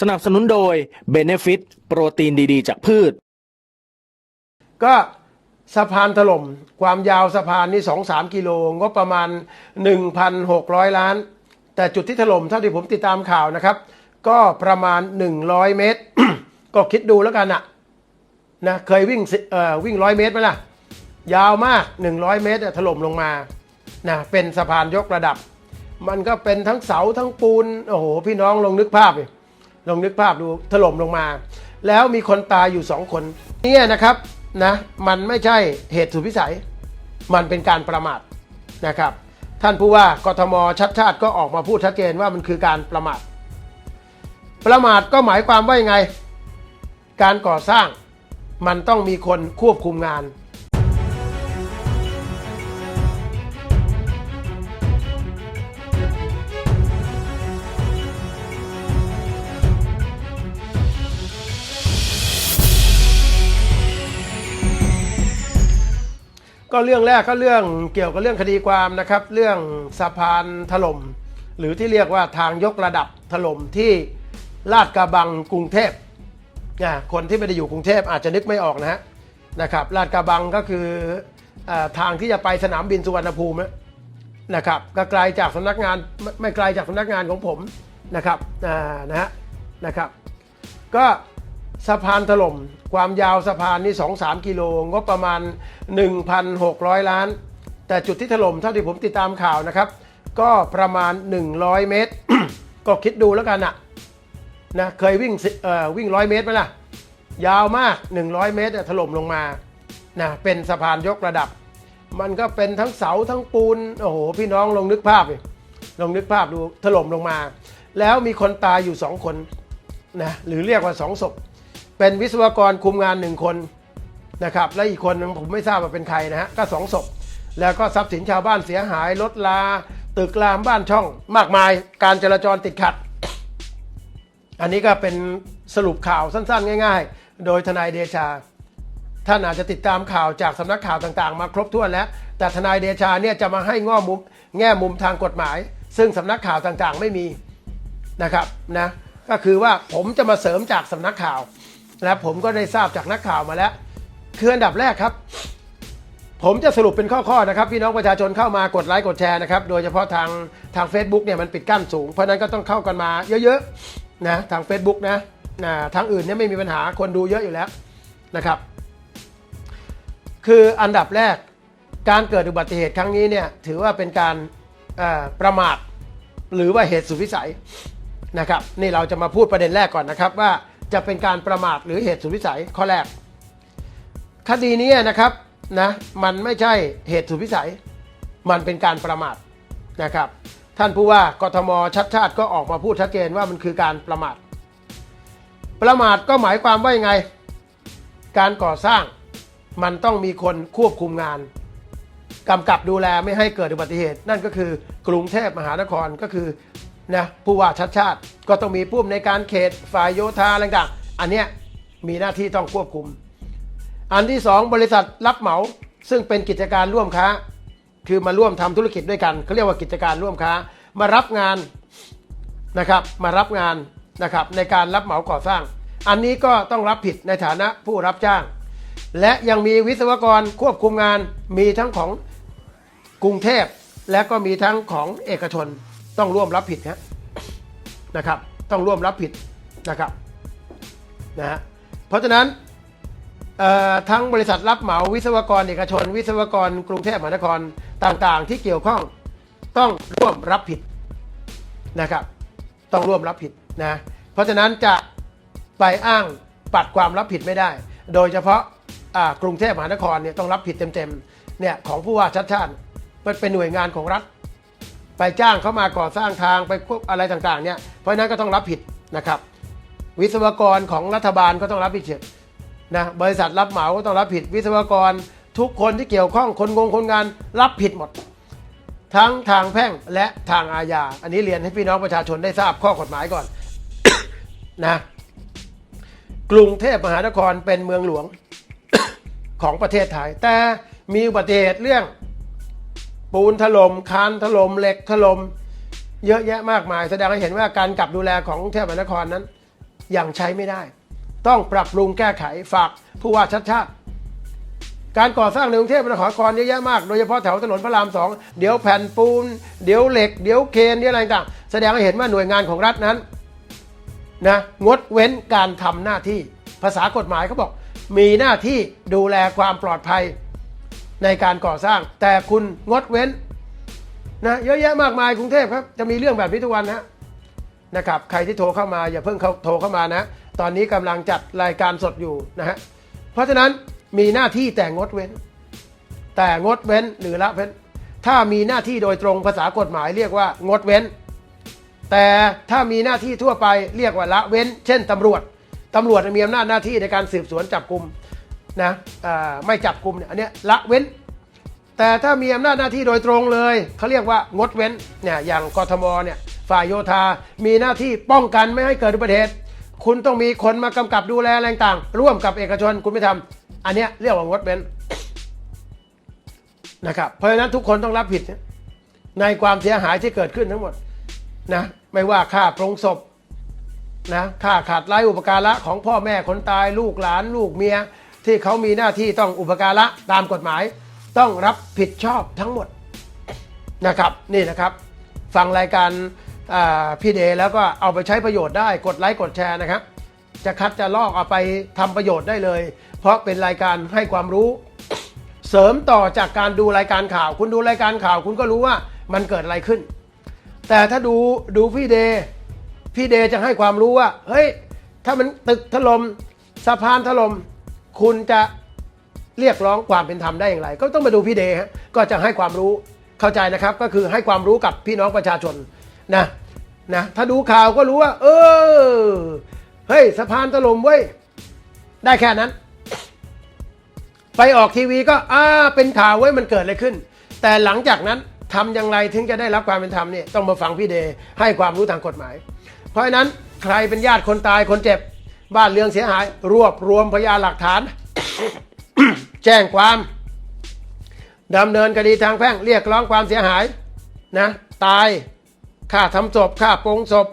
สนับสนุนโดย Benefit โปรตีนดีๆ จากพืช ก็สะพานถล่มความยาวสะพานนี่สองสามกิโลงบประมาณ 1,600 ล้าน แต่จุดที่ถล่มเท่าที่ผมติดตามข่าวนะครับ ก็ประมาณ 100 เมตร ก็คิดดูแล้วกันอะนะเคยวิ่งเอ่อวิ่งร้อยเมตรไหมล่ะ ยาวมาก 100 เมตรถล่มลงมานะเป็นสะพานยกระดับ มันก็เป็นทั้งเสาทั้งปูนโอ้โหพี่น้องลองนึกภาพดิล ลองนึกภาพดูถล่มลงมา แล้วมีคนตายอยู่สองคนเนี่ยนะครับนะมันไม่ใช่เหตุสุดวิสัย มันเป็นการประมาทนะครับ ท่านผู้ว่ากทมชัดชาติก็ออกมาพูดชัดเจนว่ามันคือการประมาท ประมาทก็หมายความว่ายังไง การก่อสร้างมันต้องมีคนควบคุมงาน ก็เรื่องแรกก็เรื่องเกี่ยวกับเรื่องคดีความนะครับ เรื่องสะพานถล่มหรือที่เรียกว่าทางยกระดับถล่มที่ลาดกระบังกรุงเทพนะคนที่ไม่ได้อยู่กรุงเทพอาจจะนึกไม่ออกนะฮะนะครับลาดกระบังก็คืออทางที่จะไปสนามบินสุวรรณภูมินะครับก็ไกลจากสำนักงานไม่ไกลจากสำนักงานของผมนะครับนะฮะนะครับ ก็ สะพานถล่ม ความยาวสะพานนี่2 3กิโลงบประมาณ 1,600 ล้าน แต่จุดที่ถล่มเท่าที่ผมติดตามข่าวนะครับ ก็ประมาณ 100 เมตร ก็คิดดูแล้วกันอะนะเคยวิ่งเอ่อวิ่งร้อยเมตรไหมล่ะ ยาวมาก 100 เมตรถล่มลงมานะเป็นสะพานยกระดับ มันก็เป็นทั้งเสาทั้งปูนโอ้โหพี่น้องลองนึกภาพดิลองนึกภาพดูถล่มลงมา แล้วมีคนตายอยู่สองคนนะหรือเรียกว่าสองศพ เป็นวิศวกรคุมงานหนึ่งคนนะครับและอีกคนหนึงผมไม่ทราบว่าเป็นใครนะฮะก็สองศพแล้วก็ทรัพย์สินชาวบ้านเสียหายรถลา ตึกรามบ้านช่องมากมายการจราจรติดขัด อันนี้ก็เป็นสรุปข่าวสั้นๆ ง่าย ๆ โดยทนายเดชา ท่านอาจจะติดตามข่าวจากสำนักข่าวต่างๆ มาครบถ้วนแล้ว แต่ทนายเดชาเนี่ยจะมาให้ง้อมุมแง่มุมทางกฎหมาย ซึ่งสำนักข่าวต่างๆไม่มีนะครับนะก็คือว่าผมจะมาเสริมจากสำนักข่าว นะผมก็ได้ทราบจากนักข่าวมาแล้ว คืออันดับแรกครับ ผมจะสรุปเป็นข้อๆนะครับ พี่น้องประชาชนเข้ามากดไลค์กดแชร์นะครับ โดยเฉพาะทางทาง Facebook เนี่ยมันปิดกั้นสูง เพราะนั้นก็ต้องเข้ากันมาเยอะๆนะทาง Facebook นะนะทางอื่นเนี่ยไม่มีปัญหาคนดูเยอะอยู่แล้วนะครับ คืออันดับแรกการเกิดอุบัติเหตุครั้งนี้เนี่ยถือว่าเป็นการประมาทหรือว่าเหตุสุดวิสัยนะครับ นี่เราจะมาพูดประเด็นแรกก่อนนะครับว่า จะเป็นการประมาทหรือเหตุสุดวิสัยข้อแรก คดีนี้นะครับนะมันไม่ใช่เหตุสุดวิสัย มันเป็นการประมาทนะครับ ท่านผู้ว่ากทมชัดชาติก็ออกมาพูดชัดเจนว่ามันคือการประมาท ประมาทก็หมายความว่ายังไง การก่อสร้างมันต้องมีคนควบคุมงานกำกับดูแลไม่ให้เกิดอุบัติเหตุ นั่นก็คือกรุงเทพมหานครก็คือ นะผู้ว่าชัดชาติก็ต้องมีผู้อำนวยการเขตฝ่ายโยธาอะไรต่างอันเนี้ยมีหน้าที่ต้องควบคุม อันที่สองบริษัทรับเหมาซึ่งเป็นกิจการร่วมค้า คือมาร่วมทำธุรกิจด้วยกันเขาเรียกว่ากิจการร่วมค้า มารับงานนะครับมารับงานนะครับในการรับเหมาก่อสร้าง อันนี้ก็ต้องรับผิดในฐานะผู้รับจ้าง และยังมีวิศวกรควบคุมงานมีทั้งของกรุงเทพและก็มีทั้งของเอกชน ต้องร่วมรับผิดฮะนะครับ ต้องร่วมรับผิดนะครับนะฮะเพราะฉะนั้นทั้งบริษัทรับเหมาวิศวกรเอกชน วิศวกรกรุงเทพมหานครต่างๆ ที่เกี่ยวข้องต้องร่วมรับผิดนะครับ ต้องร่วมรับผิดนะเพราะฉะนั้นจะไปอ้างปัดความรับผิดไม่ได้ โดยเฉพาะกรุงเทพมหานครเนี่ยต้องรับผิดเต็มๆเนี่ยของผู้ว่าชัดชาติเป็นหน่วยงานของรัฐ ไปจ้างเขามาก่อสร้างทางไปควบอะไรต่างๆเนี่ยเพราะนั้นก็ต้องรับผิดนะครับ วิศวกรของรัฐบาลก็ต้องรับผิดนะบริษัทรับเหมาก็ต้องรับผิด วิศวกรทุกคนที่เกี่ยวข้องคนงงคนงานรับผิดหมด ทั้งทางแพ่งและทางอาญา อันนี้เรียนให้พี่น้องประชาชนได้ทราบข้อกฎหมายก่อนนะกรุงเทพมหานครเป็นเมืองหลวงของประเทศไทย แต่มีอุบัติเหตุเรื่อง ปูนถล่มคานถล่มเหล็กถล่มเยอะแยะมากมาย แสดงให้เห็นว่าการกลับดูแลของเทพมหานครนั้นยังใช้ไม่ได้ ต้องปรับปรุงแก้ไขฝากผู้ว่าชัดชาติการก่อสร้างในกรุงเทพมหานครเยอะแยะมากโดยเฉพาะแถวถนนพระรามสองเดี๋ยวแผ่นปูน เดี๋ยวเหล็ก เดี๋ยวเคนเดี๋ยวอะไรต่างแสดงให้เห็นว่าหน่วยงานของรัฐนั้นนะงดเว้นการทำหน้าที่ ภาษากฎหมายเขาบอก มีหน้าที่ดูแลความปลอดภัย ในการก่อสร้าง แต่คุณงดเว้นนะเยอะแยะมากมายกรุงเทพครับ จะมีเรื่องแบบนี้ทุกวันนะนะครับใครที่โทรเข้ามาอย่าเพิ่งเขาโทรเข้ามานะ ตอนนี้กำลังจัดรายการสดอยู่นะฮะเพราะฉะนั้นมีหน้าที่แต่งดเว้น แต่งดเว้นหรือละเว้น ถ้ามีหน้าที่โดยตรงภาษากฎหมายเรียกว่างดเว้น แต่ถ้ามีหน้าที่ทั่วไปเรียกว่าละเว้น เช่นตำรวจตำรวจมีอำนาจหน้าที่ในการสืบสวนจับกลุ่ม นะไม่จับกลุ่มเนี่ยอันเนี้ยละเว้น แต่ถ้ามีอำนาจหน้าที่โดยตรงเลยเขาเรียกว่างดเว้นเนี่ยอย่างกทมเนี่ยฝ่ายโยธา มีหน้าที่ป้องกันไม่ให้เกิดอุบัติเหตุคุณต้องมีคนมากำกับดูแลอะไรต่าง ร่วมกับเอกชนคุณไม่ทำอันเนี้ยเรียกว่างดเว้นนะครับเพราะฉะนั้นทุกคนต้องรับผิดในความเสียหายที่เกิดขึ้นทั้งหมดนะไม่ว่าค่าปรงศพนะค่าขาดไร้อุปการะของพ่อแม่คนตายลูกหลานลูกเมีย ที่เขามีหน้าที่ต้องอุปการะตามกฎหมาย ต้องรับผิดชอบทั้งหมดนะครับนี่นะครับ ฟังรายการพี่เดแล้วก็เอาไปใช้ประโยชน์ได้กดไลค์กดแชร์นะครับ จะคัดจะลอกเอาไปทำประโยชน์ได้เลย เพราะเป็นรายการให้ความรู้ เสริมต่อจากการดูรายการข่าว คุณดูรายการข่าว คุณก็รู้ว่ามันเกิดอะไรขึ้น แต่ถ้าดูดูพี่เดพี่เดจะให้ความรู้ว่าเฮ้ยถ้ามันตึกถลม่มสะพานถล่ม คุณจะเรียกร้องความเป็นธรรมได้อย่างไร ก็ต้องมาดูพี่เดย์ฮะก็จะให้ความรู้เข้าใจนะครับ ก็คือให้ความรู้กับพี่น้องประชาชนนะนะถ้าดูข่าวก็รู้ว่า เออเฮ้ยสะพานถล่มเว้ยได้แค่นั้น ไปออกทีวีก็อ่าเป็นข่าวไว้ยมันเกิดอะไรขึ้น แต่หลังจากนั้นทำอย่างไรถึงจะได้รับความเป็นธรรมเนี่ยต้องมาฟังพี่เดย์ให้ความรู้ทางกฎหมาย เพราะฉะนั้นใครเป็นญาติคนตายคนเจ็บ บ้านเรือนเสียหาย รวบรวมพยานหลักฐาน แจ้งความดำเนินคดีทางแพ่งเรียกร้องความเสียหายนะตายค่าทำศพค่าปรงศพ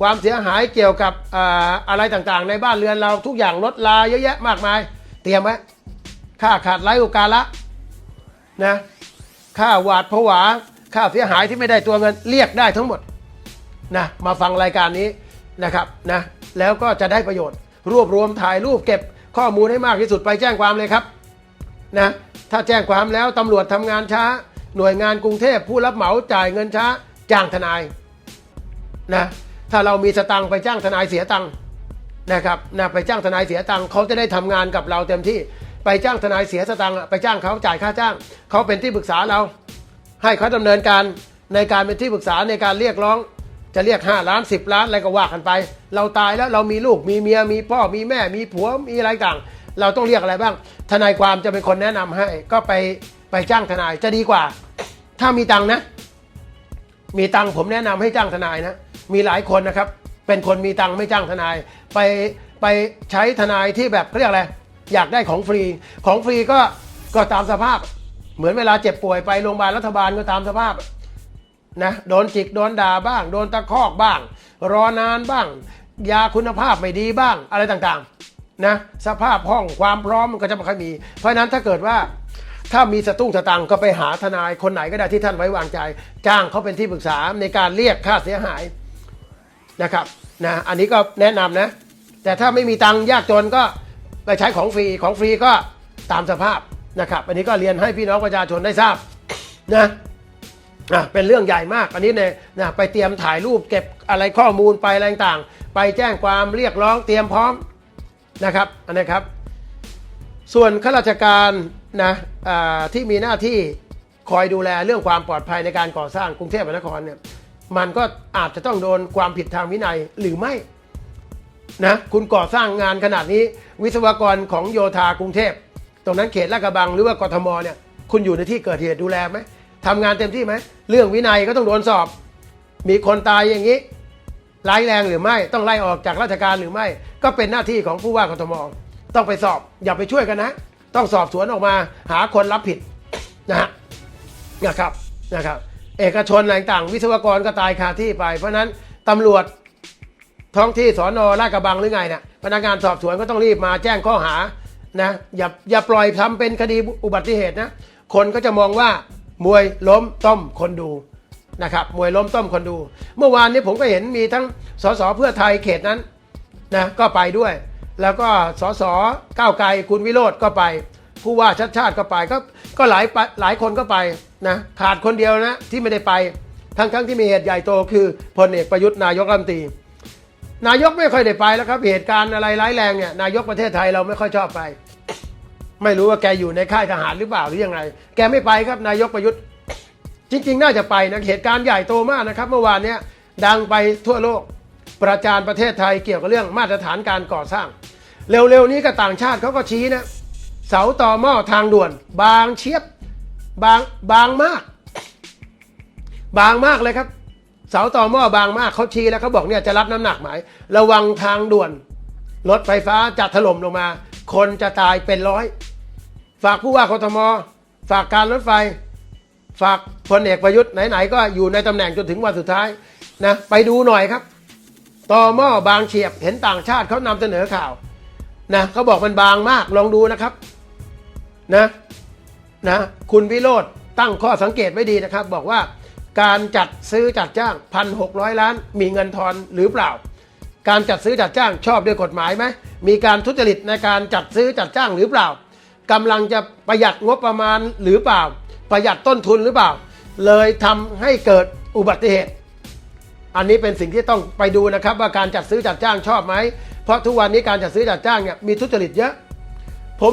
ความเสียหายเกี่ยวกับอ่าอะไรต่างๆ ในบ้านเรือนเราทุกอย่างลดลาเยอะแยะมากมาย เตรียมไว้ค่าขาดไร้โอกาละนะค่าหวาดผวาค่าเสียหายที่ไม่ได้ตัวเงินเรียกได้ทั้งหมดนะมาฟังรายการนี้นะครับนะ แล้วก็จะได้ประโยชน์ รวบรวมถ่ายรูปเก็บข้อมูลให้มากที่สุดไปแจ้งความเลยครับนะถ้าแจ้งความแล้วตำรวจทำงานช้า หน่วยงานกรุงเทพผู้รับเหมาจ่ายเงินช้า จ้างทนายนะถ้าเรามีสตังค์ไปจ้างทนายเสียตังค์นะครับนะไปจ้างทนายเสียตังค์เขาจะได้ทำงานกับเราเต็มที่ไปจ้างทนายเสียสตังค์ไปจ้างเขาจ่ายค่าจ้าง เขาเป็นที่ปรึกษาเรา ให้เขาดำเนินการในการเป็นที่ปรึกษาในการเรียกร้อง จะเรียก 5 ล้าน 10 ล้านอะไรก็ว่ากันไป เราตายแล้วเรามีลูกมีเมียมีพ่อมีแม่มีผัวมีอะไรต่าง เราต้องเรียกอะไรบ้าง ทนายความจะเป็นคนแนะนำให้ ก็ไปไปจ้างทนายจะดีกว่า ถ้ามีตังนะ มีตังผมแนะนำให้จ้างทนายนะ มีหลายคนนะครับ เป็นคนมีตังไม่จ้างทนาย ไปไปใช้ทนายที่แบบเรียกอะไรอยากได้ของฟรีของฟรีก็ก็ตามสภาพ เหมือนเวลาเจ็บป่วยไปโรงพยาบาลรัฐบาลก็ตามสภาพ นะโดนจิกโดนด่าบ้าง โดนตะคอกบ้าง รอนานบ้าง ยาคุณภาพไม่ดีบ้างอะไรต่างๆนะสภาพห้องความพร้อมมันก็จะไม่ค่อยมี เพราะนั้นถ้าเกิดว่าถ้ามีสตุ้งสตังก็ไปหาทนายคนไหนก็ได้ที่ท่านไว้วางใจ จ้างเขาเป็นที่ปรึกษาในการเรียกค่าเสียหายนะครับนะอันนี้ก็แนะนำนะ แต่ถ้าไม่มีตังค์ยากจนก็ไปใช้ของฟรีของฟรีก็ตามสภาพนะครับ อันนี้ก็เรียนให้พี่น้องประชาชนได้ทราบนะ อะเป็นเรื่องใหญ่มากอันนี้เนี่ยนะไปเตรียมถ่ายรูปเก็บอะไรข้อมูลไปอะไรต่างๆ ไปแจ้งความเรียกร้องเตรียมพร้อมนะครับอันนี้ครับ ส่วนข้าราชการนะที่มีหน้าที่คอยดูแลเรื่องความปลอดภัยในการก่อสร้างกรุงเทพมหานครเนี่ยมันก็อาจจะต้องโดนความผิดทางวินัยหรือไม่นะคุณก่อสร้างงานขนาดนี้ วิศวกรของโยธากรุงเทพ ตรงนั้นเขตลาดกระบังหรือว่ากทมเนี่ยคุณอยู่ในที่เกิดเหตุดูแลไหม ทำงานเต็มที่ไหม เรื่องวินัยก็ต้องโดนสอบ มีคนตายอย่างนี้ร้ายแรงหรือไม่ต้องไล่ออกจากราชการหรือไม่ ก็เป็นหน้าที่ของผู้ว่ากทมต้องไปสอบอย่าไปช่วยกันนะ ต้องสอบสวนออกมาหาคนรับผิดนะฮะนะครับนะครับ เอกชนอะไรต่างๆ วิศวกรก็ตายคาที่ไป เพราะนั้นตำรวจท้องที่สอนอลาดกระบังหรือไงเนี่ยพนักงานสอบสวนก็ต้องรีบมาแจ้งข้อหานะอย่าอย่าปล่อยทำเป็นคดีอุบัติเหตุนะ คนก็จะมองว่า มวยล้มต้มคนดูนะครับมวยล้มต้มคนดู เมื่อวานนี้ผมก็เห็นมีทั้งสสเพื่อไทยเขตนั้นนะก็ไปด้วย แล้วก็สสก้าวไกลคุณวิโรธก็ไป ผู้ว่าชัดชาติก็ไปก็ก็หลายหลายคนก็ไปนะขาดคนเดียวนะที่ไม่ได้ไปทั้งทั้งที่มีเหตุใหญ่โตคือพลเอกประยุทธ์นายกรัฐมนตรีนายกไม่ค่อยได้ไปแล้วครับเหตุการณ์อะไรร้ายแรงเนี่ยนายกประเทศไทยเราไม่ค่อยชอบไป ไม่รู้ว่าแกอยู่ในค่ายทหารหรือเปล่าหรือยังไง แกไม่ไปครับนายกประยุทธ์ จริง ๆ น่าจะไปนะเหตุการณ์ใหญ่โตมากนะครับเมื่อวานเนี้ยดังไปทั่วโลกประจานประเทศไทยเกี่ยวกับเรื่องมาตรฐานการก่อสร้าง เร็วๆนี้ก็ต่างชาติเขาก็ชี้นะ เสาต่อหม้อทางด่วน บางเชียบบางบางมาก บางมากเลยครับ เสาต่อหม้อบางมากเขาชี้แล้วเขาบอกเนี่ยจะรับน้ำหนักไหมระวังทางด่วนรถไฟฟ้าจะถล่มลงมา คนจะตายเป็นร้อย ฝากผู้ว่ากทม ฝากการรถไฟ ฝากพลเอกประยุทธ์ไหนๆก็อยู่ในตำแหน่งจนถึงวันสุดท้ายนะไปดูหน่อยครับต่อหม้อบางเฉียบเห็นต่างชาติเขานำเสนอข่าวนะเขาบอกมันบางมากลองดูนะครับนะนะคุณวิโรธตั้งข้อสังเกตไว้ดีนะครับ บอกว่าการจัดซื้อจัดจ้างพันหกร้อยล้าน มีเงินทอนหรือเปล่า การจัดซื้อจัดจ้างชอบด้วยกฎหมายไหมมีการทุจริตในการจัดซื้อจัดจ้างหรือเปล่า กำลังจะประหยัดงบประมาณหรือเปล่า ประหยัดต้นทุนหรือเปล่า เลยทำให้เกิดอุบัติเหตุ อันนี้เป็นสิ่งที่ต้องไปดูนะครับ ว่าการจัดซื้อจัดจ้างชอบไหมเพราะทุกวันนี้การจัดซื้อจัดจ้างเนี่ยมีทุจริตเยอะ ผม